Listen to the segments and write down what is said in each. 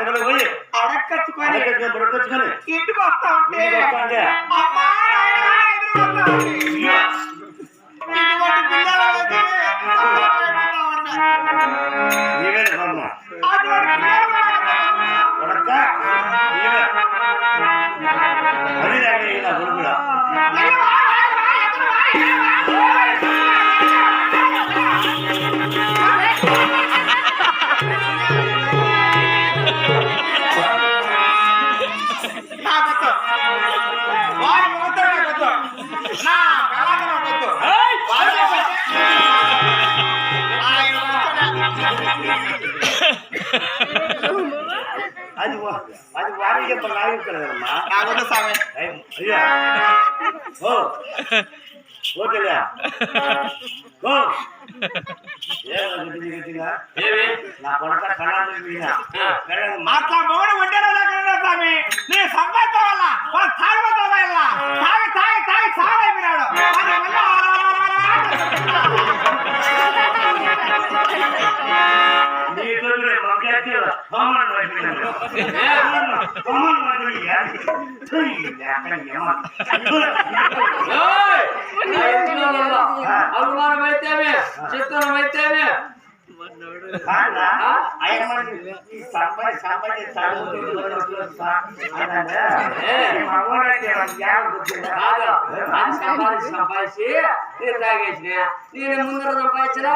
అంగడికి పోయి. అడక్కచ్చుకొని ఇంటికి వస్తా ఉంటే అమ్మా అది అది వారికి చెప్పాలి నాకు చెప్తానమ్మా నాకొద్దు స్వామి. అయ్యా. ఓ ఓకేలే ఓ ఏం గట్టిగా. గట్టిగా నా కొడక மாமன் மாமன் ಅನುಮಾನ ಬೈತೇವೆ ಚಿತ್ರನ ಬೈತೇವೆ ಸಂಪಾದಿಸಿ ನೀರಾಗೇಶ್ ನೀನು ಮುಂದಿರೋದು ಬಯಸಿಲ್ಲ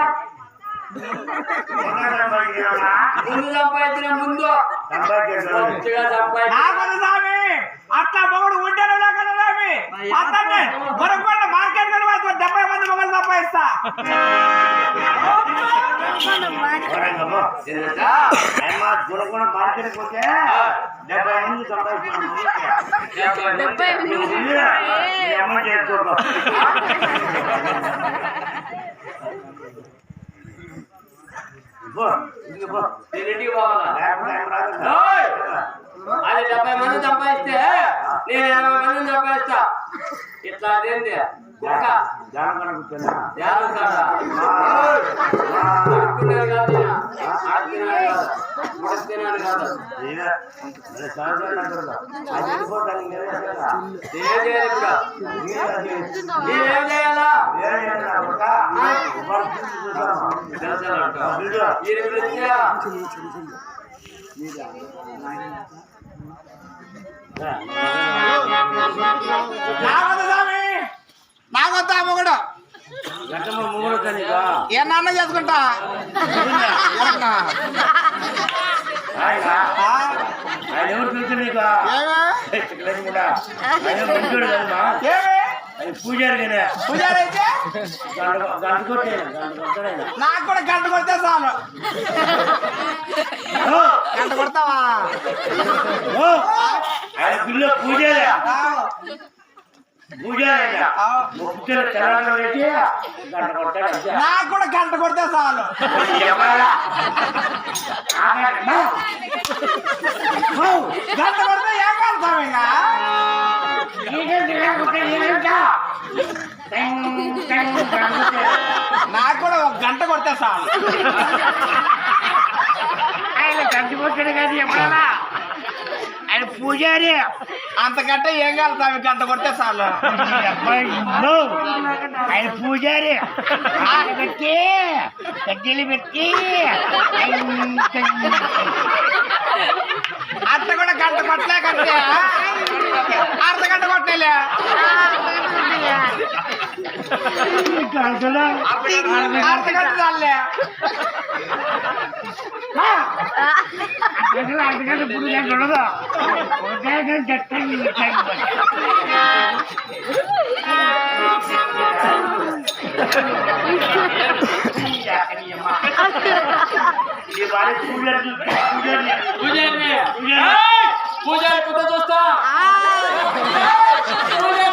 ముందు సంపాదించిన ముందు. మంచిగా సంపాదించిన నాకొద్దు స్వామి అట్లా మొగుడు ఉండేలా లేకుండా స్వామి అతన్ని మార్కెట్ కూడా డెబ్బై మంది మొగలు సంపాదిస్తా. ఏంటంటా? గుణగుణ మార్కెట్ పోతే డెబ్బై మంది సంపాదిస్తున్నాను డెబ్బై అమ్మ చేసుకో పో ఇంటికి పో నేను ఇంటికి పోవాలా లేకపోతే ఏం రాదు. ఓయ్! అది డెబ్బై మంది సంపాదిస్తే నేను ఎనభై మందిని సంపాదిస్తా ఇట్లా కుక్క జానపద కూర్చోనా ధ్యానం కాదా నాకొద్దు ఆ మొగుడు ఏ నాన్న చేసుకుంటా? ఆయన ఎవరు తెలుసు నీకు కూడా ఆయన మంచోడు కదమ్మా ఏమే? ఆయన పూజారి కదా పూజారి అయితే గంట నాకు కూడా కొడితే చాలు గంట కొడతావా ఆయన గుళ్ళో పూజారి. నాకు కూడా గంట కొడితే చాలు గంట కొడితే ఏం కడతాం నాకు కూడా ఒక గంట కొడితే సార్ ఆయన గంట కొట్టాడు కానీ ఎప్పుడైనా ఆయన పూజారి. అంతకంటే ఏం కలుగుతాం గంట కొడితే చాలు. ఆయన పూజారి. పెట్టి కడ్డీలు పెట్టి. అత్త కూడా గంట కొట్టలే కంటే అర్ధ గంట కొట్టలే గంటలో అర్ధ గంట చాలే